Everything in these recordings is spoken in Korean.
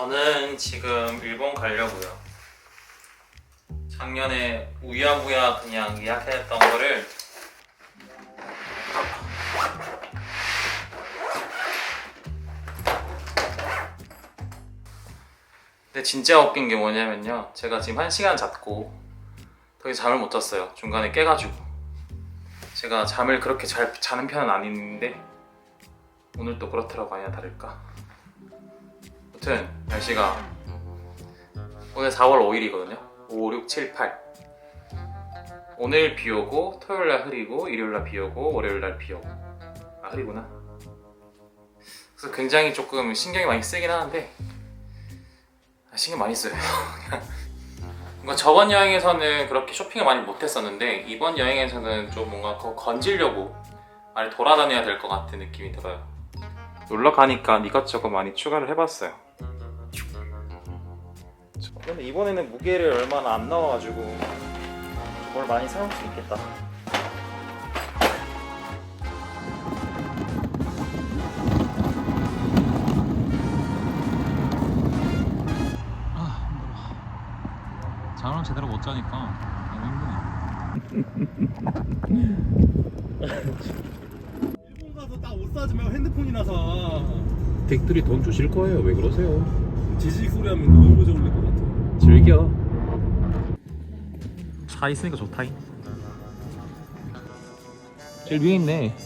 저는 지금 일본 가려고요. 작년에 우야무야 그냥 예약했던 거를 근데 진짜 웃긴 게 뭐냐면요. 제가 지금 한 시간 잤고 더 이상 잠을 못 잤어요. 중간에 깨가지고 제가 잠을 그렇게 잘 자는 편은 아닌데 오늘 또 그렇더라고 아니나 다를까. 아무튼 날씨가 오늘 4월 5일이거든요. 5, 6, 7, 8. 오늘 비 오고 토요일 날 흐리고 일요일 날 비 오고 월요일 날 비 오고. 아 흐리구나. 그래서 굉장히 조금 신경이 많이 쓰긴 하는데 아, 신경 많이 써요. 뭔가 저번 여행에서는 그렇게 쇼핑을 많이 못했었는데 이번 여행에서는 좀 뭔가 더 건지려고 많이 돌아다녀야 될 것 같은 느낌이 들어요. 놀러 가니까 이것저것 많이 추가를 해봤어요. 근데 이번에는 무게를 얼마나 안 나와가지고 뭘 많이 사올 수 있겠다. 아 힘들어. 잠을 제대로 못 자니까 너무 힘드네. 일본 가서 딱 옷 사지 말고 핸드폰이나 사. 댁들이 돈 주실 거예요. 왜 그러세요? 지식 소리 하면 너무 올릴 것 같아. 즐겨. 차 있으니까 좋다잉. 제일 위에 있네.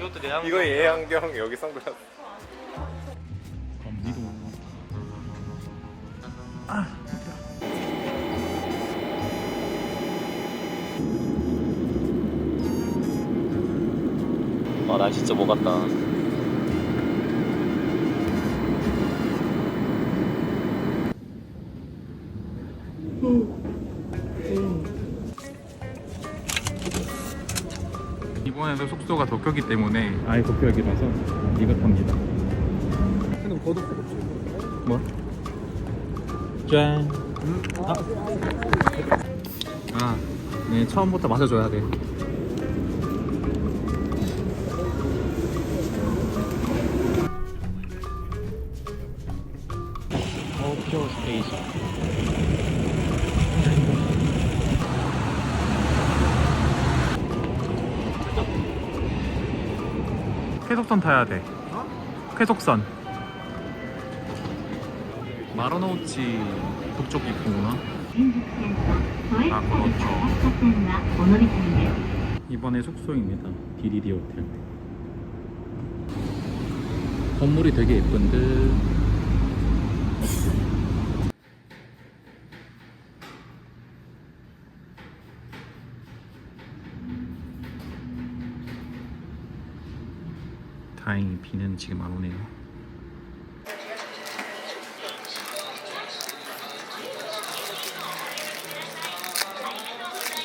이것도 내 양. 이거 얘 안경 여기 선글라스 아, 나 진짜 못 갔다. 이번에도 숙소가 도쿄기 때문에 아예 도쿄역이라서 이거 탑니다. 핸드폰 걷을 수가 없어. 뭐? 짠. 아. 아, 네 처음부터 마셔줘야 돼. 쾌속선 타야 돼. 쾌속선. 마라노우치 북쪽 입구구나. 아, 그렇죠. 이번에 숙소입니다. DDD 호텔. 건물이 되게 예쁜데. 비는 지금 안 오네요.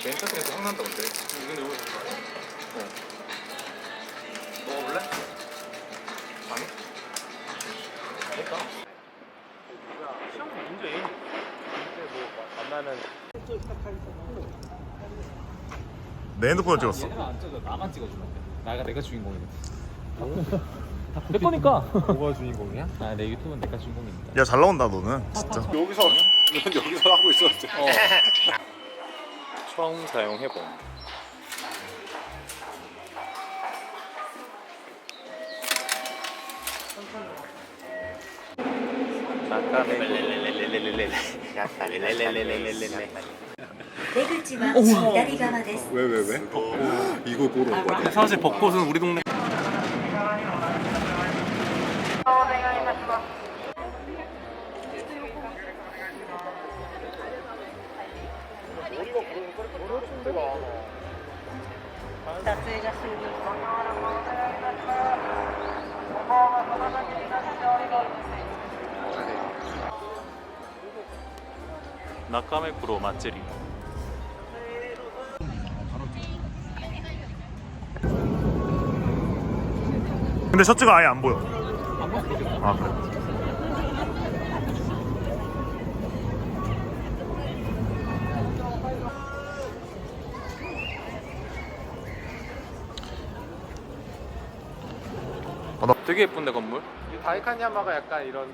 렌터스에서 황난다던데. 근데 왜? 어. 먹어볼래? 아니? 됐다. 시험 문제 근데 뭐 만나면 내 핸드폰을 찍었어 얘네가 안 찍어. 나만 찍어주면 돼. 나가 내가 주인공이네. 내 거니까. 뭐가 주인공이야? 아, 내 유튜브는 내가 주인공입니다. 야 잘 나온다 너는 아, 진짜 아, 아. 여기서 여기서 하고 있었지. 어. 처음 사용해본. 네 글자만 다리 가마 됐어. 왜 왜 왜? 이거 보러 온 거야. 사실 벚꽃은 우리 동네 中目黒祭り 근데 셔츠가 아예 안 보여. 아 그래. 아, 나 되게 예쁜데 건물? 이 다이카냐마가 약간 이런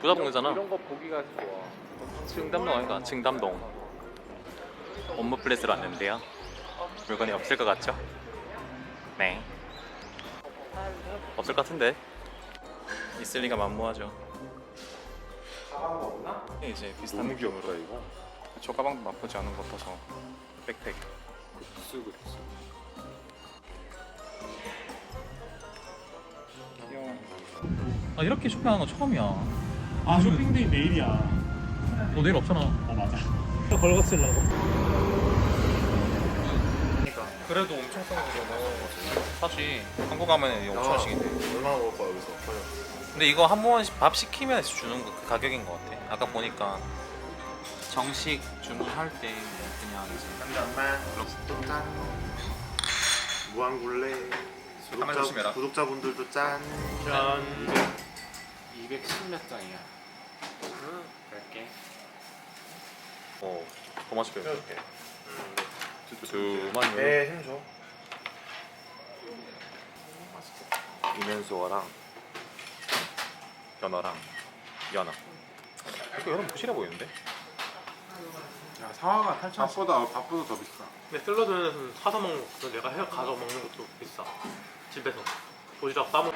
부자동이잖아. 이런 거 보기가 좋아. 징담동 아닌가? 징담동. 업무 플랫을 왔는데요. 물건이 없을 것 같죠? 네. 없을 것 같은데. 있을 리가 만무하죠. 이제 비슷한 너무 귀엽다 이거. 저 가방도 나쁘지 않은 것 같아서 백팩. 굿즈 굿즈. 아 이렇게 쇼핑하는 건 처음이야. 아 쇼핑데이 내일이야. 너 내일 없잖아. 아 맞아. 걸거치려고. 그래도 엄청 싼 거잖아. 사실 한국 가면 5천 원씩인데. 얼마나 먹을 거야 여기서? 근데 이거 한 번씩 밥 시키면 주는 그 가격인 것 같아. 아까 보니까 정식 주문할 때 그냥 이제 잠깐만. 짠. 무한굴레. 조심해라. 구독자분들도 짠. 짠. 210몇 장이야. 그럴게. 어, 더 맛있게 이렇게. 두만 네, 힘 줘. 이면수어랑 연어랑 연어. 이거 여름 부실해 보이는데? 야 사과가 8천 원. 밥보다 밥보다 더 비싸. 근데 샐러드는 사서 먹는 것도 내가 해 가서 먹는 것도 비싸. 집에서 도시락 싸먹.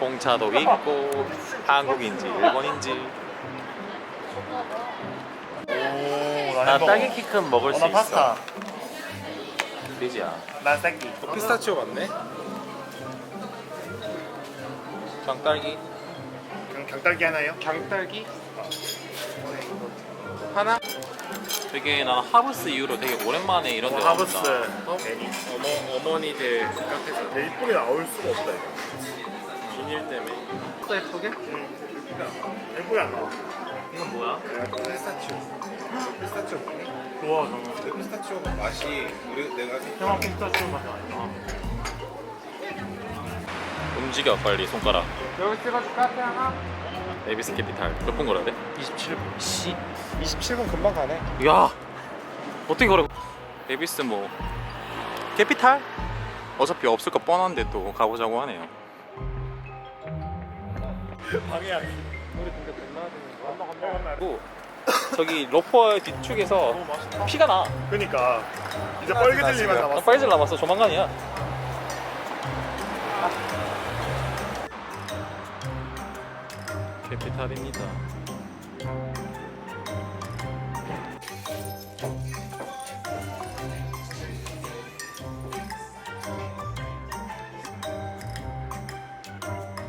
홍차도 있고 한국인지 일본인지. 나 딸기 키큰 먹을 어, 수나 있어. 파스타. 돼지야. 난 새끼. 피스타치오 맞네. 장딸기. 그냥 강딸기 하나요? 강딸기. 하나. 되게 난 하브스 이후로 되게 오랜만에 이런 데 하브스. 나온다. 괜히. 어머 어머니들 카페에서 내 이쁘게 나올 수가 없다 이거. 비닐 때문에. 또 예쁘게? 예쁘게 안 나와. 이건 뭐야? 피스타치오. 피스타치오 먹니? 좋아 저는. 근데 피스타치오 맛이 우리 내가 형아 피스타치오 맛이 아니야. 움직여 빨리 손가락. 여기 찍어줄 카페 하나. 에비스 캐피탈 몇 분 걸어야 돼? 27분. 씨. 27분 금방 가네. 야 어떻게 걸어? 에비스 뭐 캐피탈? 어차피 없을 거 뻔한데 또 가보자고 하네요. 방해하기. 우리 근데 겁나 되는 거. 그리고 저기 로퍼 뒤축에서 피가 나. 그니까 이제 뻘개질 일만 나 남았어. 빨질 남았어. 조만간이야. 캐피탈입니다.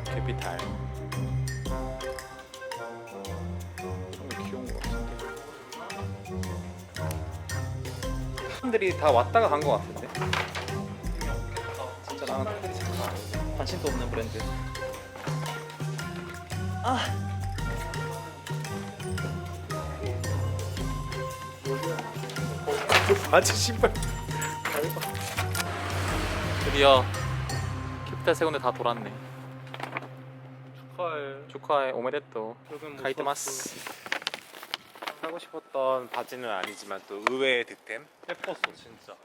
캐피탈. 사람들이 다 왔다가 간 것 같은데. 진짜 나는 팬들이 장난 아니야. 관심도 없는 브랜드. 아. 바지 신발. 드디어 캐피탈 세 군데 다 돌았네. 축하해. 축하해 오메데또. 가이드마스. 하고 싶었던 바지는 아니지만 또 의외의 득템. 예뻤어 진짜.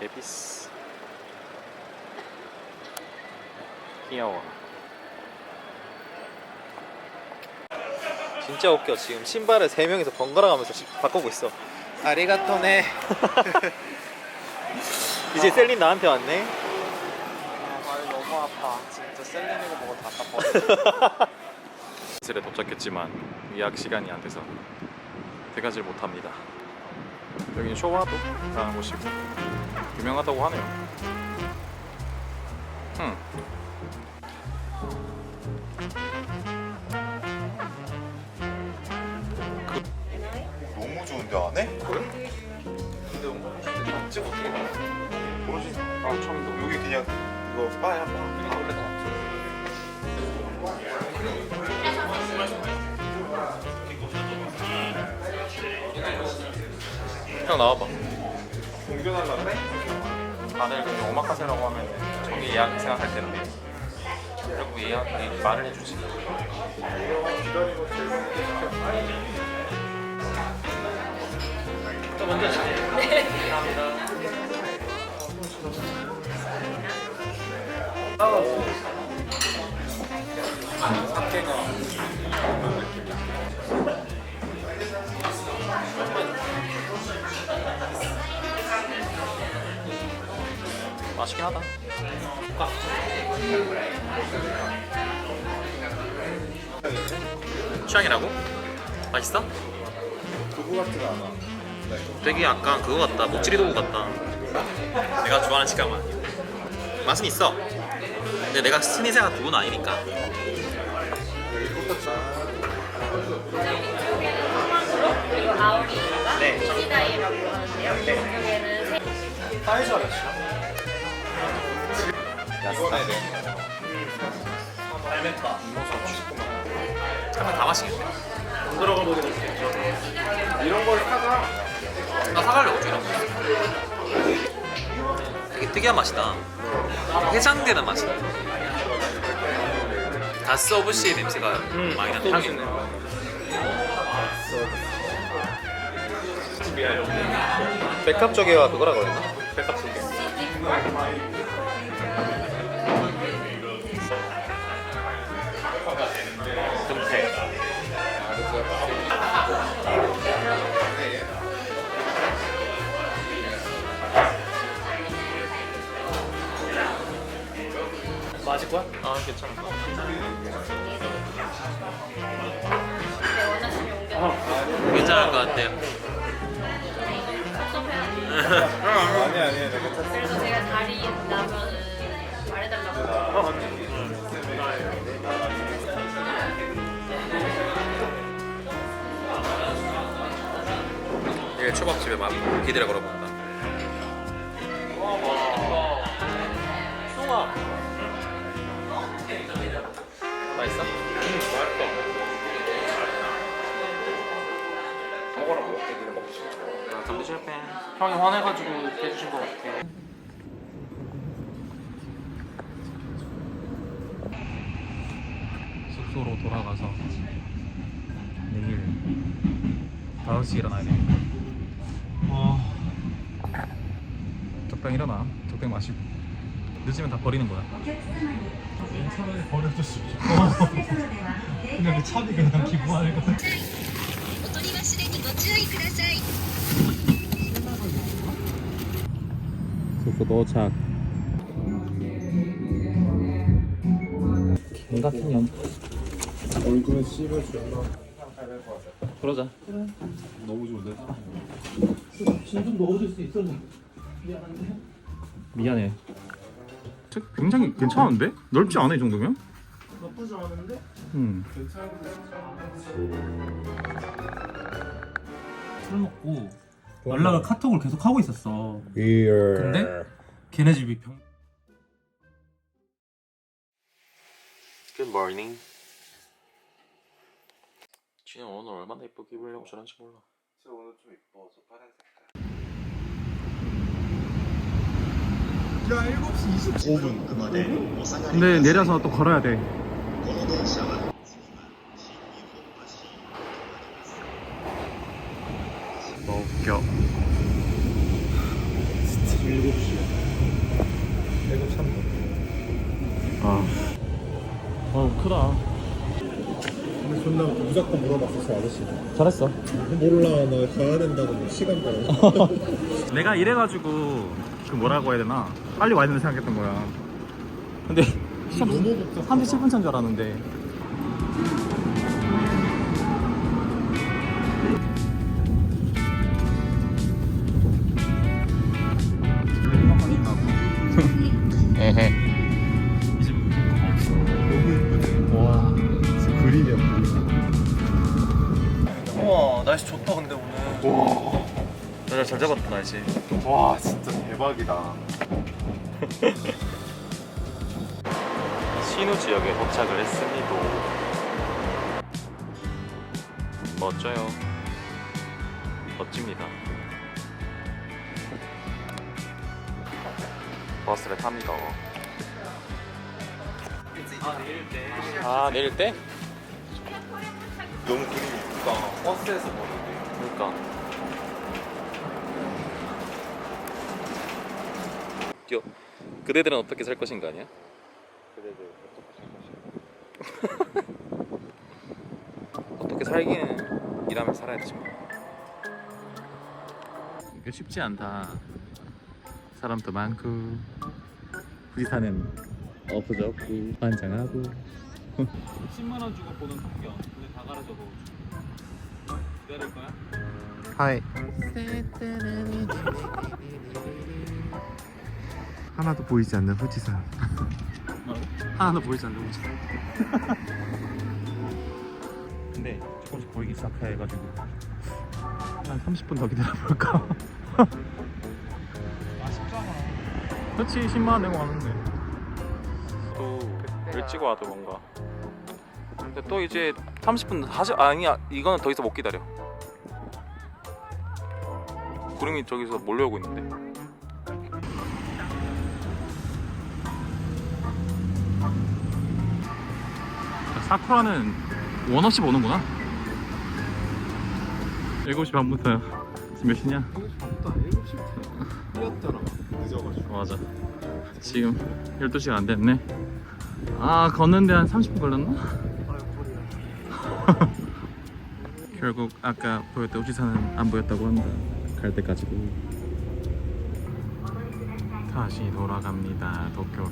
에비스. 귀여워. 진짜 웃겨. 지금 신발을 세 명이서 번갈아 가면서 시- 바꾸고 있어. 아리가토네. 이제 셀린 나한테 왔네. 아 너무 아파. 진짜 셀린이고 뭐고 다 아파. 슬에 도착했지만 예약 시간이 안 돼서 들어가질 못합니다. 여기는 쇼와도라는 곳이고 유명하다고 하네요. 음. 너무 좋은데 안 해? 모르지. 아 처음도 여기 그냥 이거 빠야 빠. 형 나와봐. 공교달라 그래? 다들 근데 오마카세라고 하면 저기 예약 생각할 때는 그리고 예약 말을 해주지. 저 먼저 자. 네. 아, 사케가 맛있긴 하다. 취향이라고? 맛있어? 그거 같지가 않아. 되게 약간 그거 같다. 목질이 도구 같다. 내가 좋아하는 식감은. 맛은 있어. 근데 내가 스니세가 두부는 아니니까. 아우리가 네. 시다이라고 하는데요. 여기에는 세 사이즈가 몇이야? 알멘타. 잠깐 다 마시겠네. 들어가 보게 될수 있죠. 이런 걸 사가. 나 사가려고 이런 거. 되게 특이한 맛이다. 해장되는 맛이다. 가스 오브시의 냄새가 많이 나는 향이 백합 쪽이가 그거라 그랬나? 백합. 금태. 맞을 거야? 아 괜찮아. 괜찮을 것 같아요. 아니 아니 아니 괜찮아. 그래서 제가 자리 나면은 말해달라고. 어, 맞네. 내일 초밥집에 막 기대를 걸어본다. 송아. 맛있어? 실패. 형이 화내가지고 해주신 것 같아. 숙소로 돌아가서 내일 5시에 일어나야 되니까 어... 적당히 일어나 적당히 마시고 늦으면 다 버리는 거야 차라리 버려줄 수 있어. 그냥 그 차비 그냥 기부하는 거. 숙소 도착 개 같은 년 얼굴에 씹을 줄. 그러자 너무 좋은데. 미안해 굉장히 괜찮은데? 넓지 않아 이 정도면? 나쁘지 않은데? 응술 먹고 연락을 카톡을 계속 하고 있었어. 근데 걔네 집이 병. Good morning 진영 오늘 얼마나 예쁘게 입으려고 저런지 몰라 진짜 오늘 좀 이뻐. 저 파란 색깔. 야 7시 25분. 근데 내려서 또 걸어야 돼. 너무 웃겨. 7시 3분. 아, 어 크다 근데 존나 무조건 물어봤어, 저 아저씨. 잘했어 몰라, 나 가야 된다고 뭐 시간 벌어. 내가 이래가지고 그 뭐라고 해야 되나 빨리 와야 된다 생각했던 거야. 근데 너무 복잡. 37분 차인 줄 알았는데 날씨 와, 진짜 대박이다. 신우 지역에 도착을 했습니다 멋져요 멋집니다 버스를 탑니다 아 내릴 때? 너무 그림이 이쁘다. 버스에서 보는데. 그러니까 웃겨 그대들은 어떻게 살 것인가 아니야? 그래도 어떡하실 것이야. 그렇게 살기는 일하면 살아야 되지 뭐. 이게 쉽지 않다. 사람도 많고 부지사는 없어졌고 반장하고 10만 원 주고 보는 풍경. 근데 다 가려져도 기다릴 거야? 하이. 하나도 보이지 않는 후지산. 하나도 보이지 않는 우지. 근데 조금씩 보이기 시작해가지고 한 30분 더 기다려볼까? 아쉽잖아. 그렇지 10만 원 내고 왔는데 또 일찍 와도 뭔가. 근데 또 이제 30분 하지 아니야 이거는 더 이상 못 기다려. 구름이 저기서 몰려오고 있는데. 사쿠라는 원 없이 보는구나 7시 반부터야 지금 몇 시냐? 7시부터 뛰었잖아. 늦어가지고. 맞아 지금 12시가 안 됐네 아 걷는데 한 30분 걸렸나? 결국 아까 보였던 우지산은 안 보였다고 한다 갈 때까지도 다시 돌아갑니다 도쿄로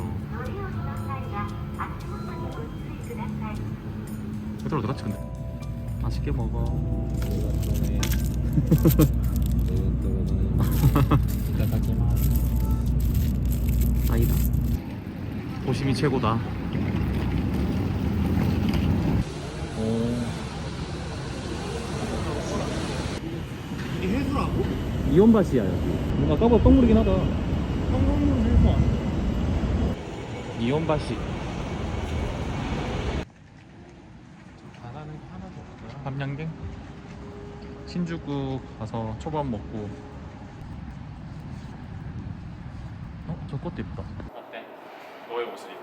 그대로 어디갔지 근데 맛있게 먹어 아니다 도심이 최고다 오. 이게 해수라고? 이온밭이야 여기 뭔가 까봐 똥물이긴 하다 한국물 해수 아니야? 이온밭이 나가는 게 하나도 함양갱 신주국 가서 초밥 먹고 어? 저 꽃도 이쁘다 어때? 너의 옷을 입은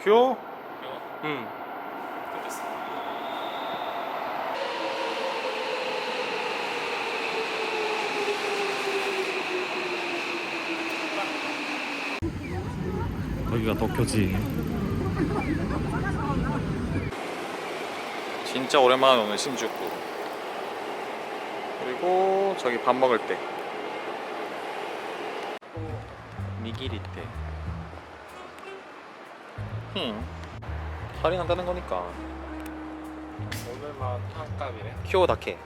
귀여워. 귀여워? 응. 좋겠어 여기가 도쿄지 진짜 오랜만에 오는 신주쿠. 그리고 저기 밥 먹을 때. 미기리 때. 흠. 할인한다는 거니까. 오늘만 한 값이래. 키오다케.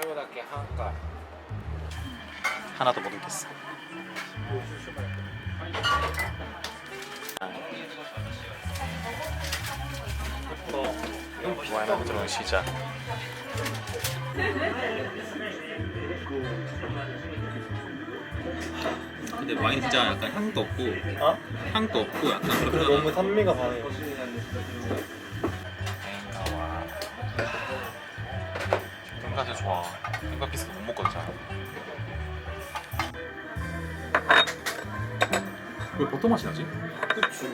토요다께 한 값. 하나도 못 먹겠어. 와인한 들어온 시작. 근데 와인 진짜 약간 향도 없고, 어? 향도 없고 약간 그렇게 너무 산미가 강해. 생각해 좋아. 생각해서 못 먹거든 잘. 왜 보통 맛이 나지? 그치.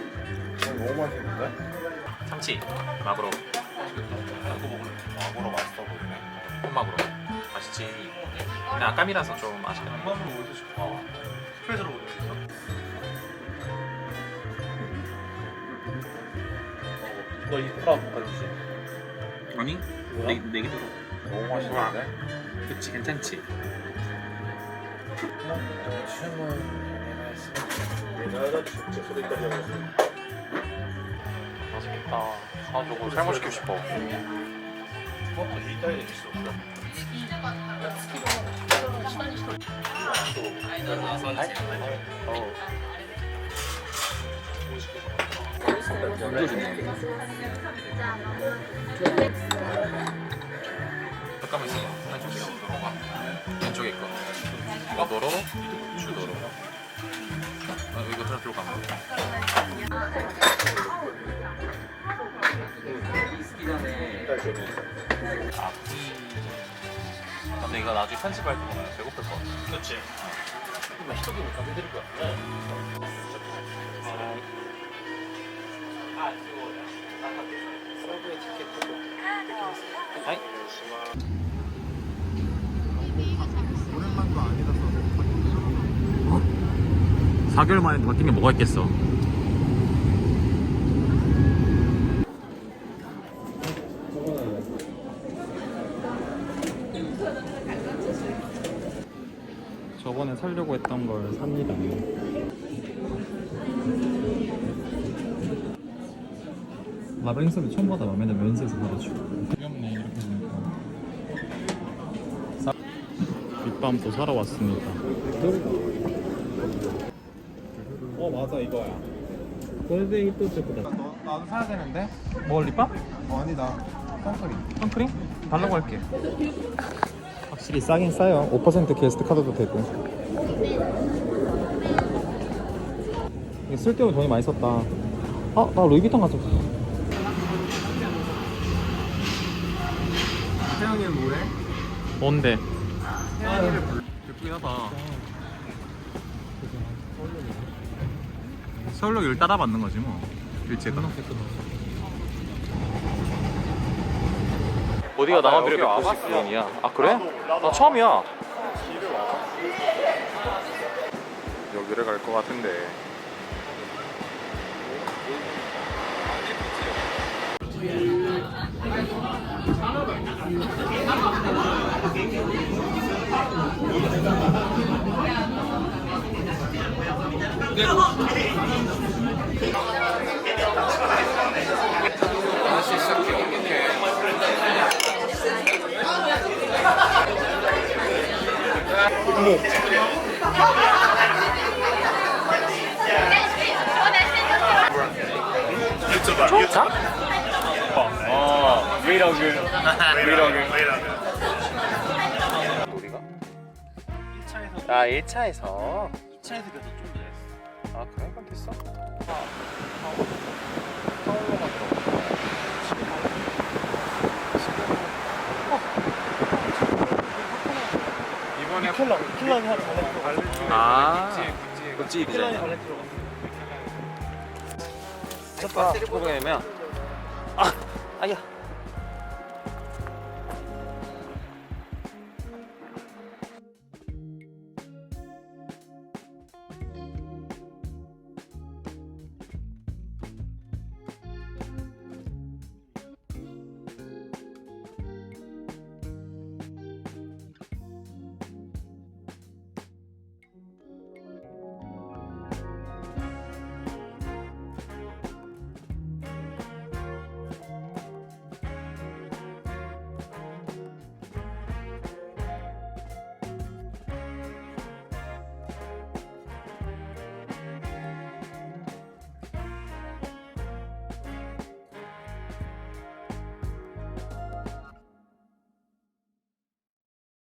너무 맛있는데? 참치, 마구로. 마구로 맛있어 보이네. 홈마구로. 맛있지. 근데 아까미라서 좀 아쉽긴 한데. 마구로 어디서 좋아? 스페셜로 보는 게 있어? 너 이프라 바꿔주지. 아니? 뭐야? 네, 네개 들어. 너무 맛있는데? 그치, 괜찮지? 내가 직접 소리까지 하고 다. 아, 저거 삶아시키고 싶어. 어? 좋네. 잠깐만 있어. 왼쪽에 왼쪽에 있고. 이거 도로, 주도로. 아, 이거 들어 들고 가면. 아, 근데 이거 나중에 편집할 때 보면 배고플 것 같아. 그렇지. 그럼 히토기 못 가게 해드릴 티켓 보고 아이. 오랜만도 아니라서 4개월 만에 바뀐 게 뭐가 있겠어? 저번에 살려고 했던 걸 삽니다. 라벨링 서비 처음 받아. 마음에 들면 면세에서 받아줘 귀엽네 이렇게 보니까 립밤 또 사러 왔습니다. 어 맞아 이거야 골뱅이 또 예쁘다. 너, 나도 사야 되는데? 뭐 립밤? 어 아니다 선크림 선크림? 달라고 할게. 확실히 싸긴 싸요 5% 게스트 카드도 되고 이게 쓸데없는 돈이 많이 썼다 아, 나 루이비통 가졌어 태영이는 뭐해? 뭔데? 예쁘긴 하다 서울역 일 따라 받는 거지 뭐. 일제가. 어디가 나만 비례 199원이야. 아 그래? 나 처음이야. 여기를 갈 것 같은데. 어, 브이로그. 브이로그. 어디가? 1차에서. 아, 1차에서. 2차에서 킬러, 킬러니 하러 갈래? 아, 그치. 킬러니 갈래 들어가. 첫 번째면 아, 아야.